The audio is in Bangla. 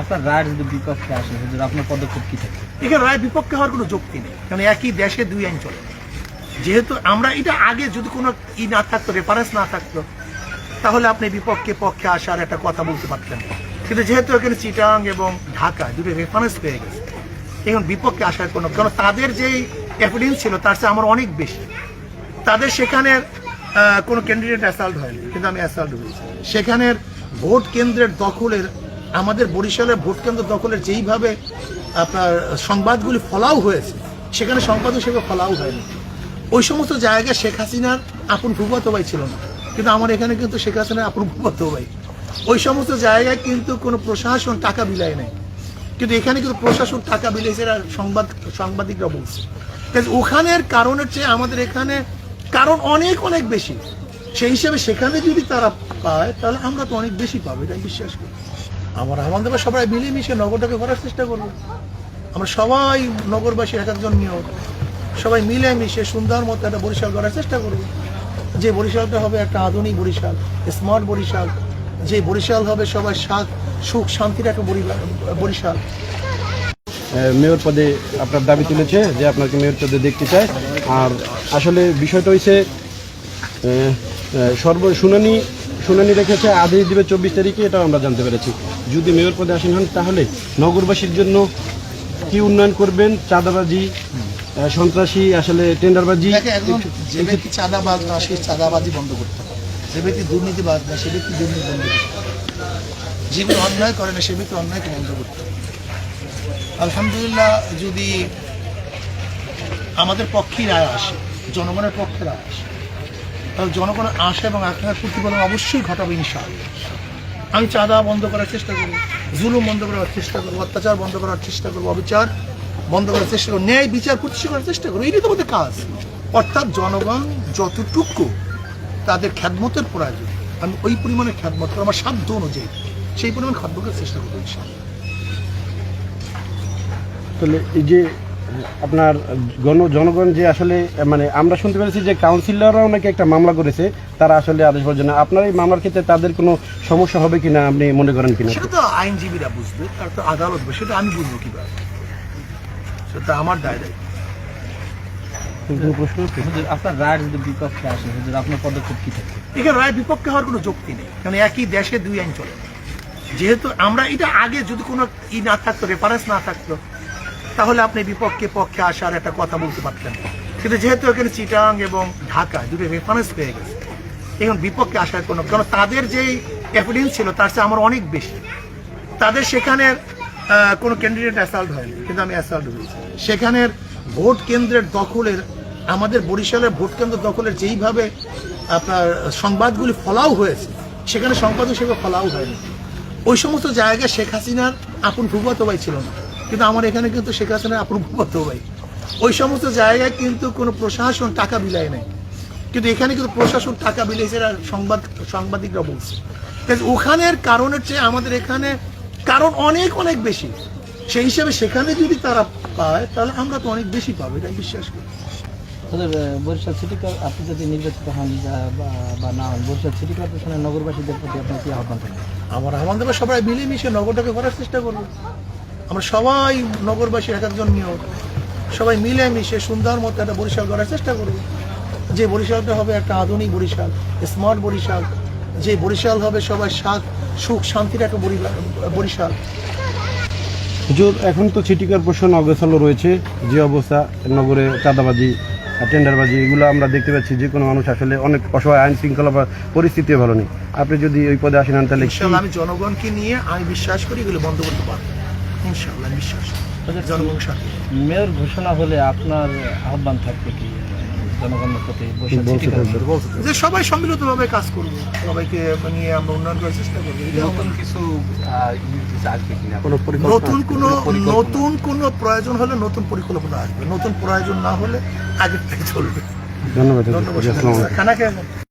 আপনার রায় যদি বিপক্ষে আসে হুজুর আপনার পদক্ষেপ কি থাকবে? এখানে রায় বিপক্ষে হওয়ার কোনো যুক্তি নেই কারণ একই দেশে দুই আইন চলে। যেহেতু আমরা এটা আগে যদি কোনো ই না থাকতো রেফারেন্স না থাকতো তাহলে আপনি বিপক্ষে পক্ষে আসার একটা কথা বলতে পারতেন কিন্তু যেহেতু এখানে চিটাং এবং ঢাকা দুটো রেফারেন্স পেয়ে গেছে এখন বিপক্ষে আসার কোনো কারণ তাদের যেই এভিডেন্স ছিল তার চেয়ে আমার অনেক বেশি। তাদের সেখানে আহ, কোনো ক্যান্ডিডেট অ্যাসাল্ট হয়নি কিন্তু আমি অ্যাসাল্ট হয়েছি। সেখানের ভোট কেন্দ্রের দখলের আমাদের বরিশালের ভোট কেন্দ্র দখলের যেইভাবে আপনার সংবাদগুলি ফলাও হয়েছে, সেখানে সংবাদ হিসেবে ফলাও হয়নি। ওই সমস্ত জায়গায় শেখ হাসিনার আপন ভূগত ভাই ছিল না, কিন্তু আমার এখানে কিন্তু শেখ হাসিনার আপন ভূগত ভাই। ওই সমস্ত জায়গায় কিন্তু কোনো প্রশাসন টাকা বিলায় নাই, কিন্তু এখানে কিন্তু প্রশাসন টাকা এরা সংবাদ, সাংবাদিকরা বলছে। ওখানের কারণের চেয়ে আমাদের এখানে কারণ অনেক অনেক বেশি। সেই হিসেবে সেখানে যদি তারা পায়, তাহলে আমরা তো অনেক বেশি পাবো এটা বিশ্বাস করি। আমরা আমাদের সবাই মিলেমিশে নগরটাকে করার চেষ্টা করব। আমরা সবাই নগরবাসী এক একজন নিয়োগ। সবাই মিলেমিশে সুন্দর মতো একটা বরিশাল করার চেষ্টা করব। যে বরিশালটা হবে একটা আধুনিক বরিশাল স্মার্ট বরিশাল, যে বরিশাল হবে সবাই শাক সুখ, শান্তির একটা বরিশাল। মেয়র পদে আপনার দাবি তুলেছে যে আপনাকে মেয়র পদে দেখতে চায়। আর আসলে বিষয়টা হয়েছে সর্ব শুনানি শুনানি রেখেছে আদেশ দিবে চব্বিশ তারিখে এটাও আমরা জানতে পেরেছি। যদি মেয়র পদে আসেন হন তাহলে নগরবাসীর জন্য কি উন্নয়ন করবেন? চাঁদাবাজি সন্ত্রাসী আসলে টেন্ডারবাজি যে ব্যক্তি চাঁদাবাজ না সেই চাঁদাবাজি বন্ধ করতে হবে। যে ব্যক্তি দুর্নীতিবাজ না সে ব্যক্তি দুর্নীতি বন্ধ করতে হবে। যে ব্যক্তি অন্যায় করে না সে ব্যক্তি অন্যায়কে বন্ধ করতে হবে। আলহামদুলিল্লাহ যদি আমাদের পক্ষেই রায় আসে জনগণের পক্ষে রায় আসে তাহলে জনগণের আশা এবং আকাঙ্ক্ষার প্রতিফলন অবশ্যই ঘটাবে ইনশাআল্লাহ। আমি চাঁদা বন্ধ করার চেষ্টা করব, জুলুম বন্ধ করার চেষ্টা করব, অত্যাচার বন্ধ করার চেষ্টা করব, অবিচার বন্ধ করার চেষ্টা করব, ন্যায় বিচার প্রতিষ্ঠা করার চেষ্টা করব, এটাই তো আমাদের কাজ। অর্থাৎ জনগণ যতটুকু তাদের খ্যাতমতের প্রয়োজন, আমি ওই পরিমাণে খ্যাতমত আমার সাধ্য অনুযায়ী সেই পরিমাণ খাদ্য করার চেষ্টা করব ইনশাআল্লাহ। তাহলে এই যে আপনার গণ জনগণ যে আসলে মানে আমরা শুনতে পেরেছি যে কাউন্সিলররাও নাকি একটা মামলা করেছে তারা আসলে আদেশ পর্যন্ত আপনার এই মামলার ক্ষেত্রে তাদের কোনো সমস্যা হবে কিনা আপনি মনে করেন কিনা? সেটা তো আইনজীবীরা বুঝবে তার তো আদালত সেটা আমি বুঝব কীভাবে। সেটা আমার দায় প্রশ্ন? আপনার রায় যদি বিপক্ষে আসে হুজুর আপনার পদক্ষেপ কি থাকবে? এখানে রায় বিপক্ষে হওয়ার কোনো যুক্তি নেই কারণ একই দেশে দুই আইন চলে। যেহেতু আমরা এটা আগে যদি কোনো ই না থাকতো রেফারেন্স না থাকতো তাহলে আপনি বিপক্ষে পক্ষে আসার একটা কথা বলতে পারতেন। কিন্তু যেহেতু এখানে চিটাং এবং ঢাকা দুটো রেফারেন্স পেয়ে গেছে, এখন বিপক্ষে আসার কোনো কারণ তাদের যেই এভিডেন্স ছিল, তার চেয়ে আমার অনেক বেশি। তাদের সেখানে কোনো ক্যান্ডিডেট অ্যাসাল্ট হয়নি, কিন্তু আমি অ্যাসাল্ট হয়েছি। সেখানের ভোট কেন্দ্রের দখলের আমাদের বরিশালের ভোট কেন্দ্র দখলের যেইভাবে আপনার সংবাদগুলি ফলাও হয়েছে, সেখানে সংবাদ হিসেবে ফলাও হয়নি। ওই সমস্ত জায়গায় শেখ হাসিনার আপন ভূগত ভাই ছিল না। কিন্তু আমার এখানে কিন্তু শেখ হাসিনার ভূগত ভাই। ওই সমস্ত জায়গায় কিন্তু কোনো প্রশাসন টাকা বিলায় নাই। কিন্তু এখানে কিন্তু প্রশাসন টাকা বিলেছে এরা সংবাদ সাংবাদিকরা বলছে। ওখানের কারণের চেয়ে আমাদের এখানে কারণ অনেক অনেক বেশি। সেই হিসেবে সেখানে যদি তারা পায় তাহলে আমরা তো অনেক বেশি পাবো এটা বিশ্বাস করি। বরিশাল সিটি আপনি যদি নির্বাচিত হন বা- না হন বরিশাল সিটি কর্পোরেশনের নগরবাসীদের প্রতি আপনার কি আহ্বান থাকবে? আমরা আমাদের সবাই মিলেমিশে নগরটাকে করার চেষ্টা করব আমরা সবাই নগরবাসী এক একজন নিয়োগ। সবাই মিলেমিশে সুন্দর মতো একটা বরিশাল করার চেষ্টা করব। যে বরিশালটা হবে একটা আধুনিক বরিশাল স্মার্ট বরিশাল যে বরিশাল হবে সবাই শাক সুখ শান্তির একটা বরিশাল। হুজুর এখন তো সিটি কর্পোরেশন অগ্রসর রয়েছে। যে অবস্থা নগরে চাঁদাবাজি টেন্ডারবাজি এগুলো আমরা দেখতে পাচ্ছি যে কোনো মানুষ আসলে অনেক অসহায় আইন শৃঙ্খলা বা পরিস্থিতিও ভালো নেই। আপনি যদি ওই পদে আসেন তাহলে আমি জনগণকে নিয়ে আমি বিশ্বাস করি এগুলো বন্ধ করতে পারব। ইনশাল্লাহ আমি বিশ্বাস জনগণ সাথে। মেয়র ঘোষণা হলে আপনার আহ্বান থাকবে কি জনগণের প্রতি যে সবাই সম্মিলিতভাবে কাজ করব সবাইকে নিয়ে আমরা উন্নয়ন করার চেষ্টা করব। কিছু নতুন কোনো নতুন কোনো প্রয়োজন হলে নতুন পরিকল্পনা আসবে। নতুন প্রয়োজন না হলে আগের থেকে চলবে। ধন্যবাদ ধন্যবাদ। খানা খেয়ে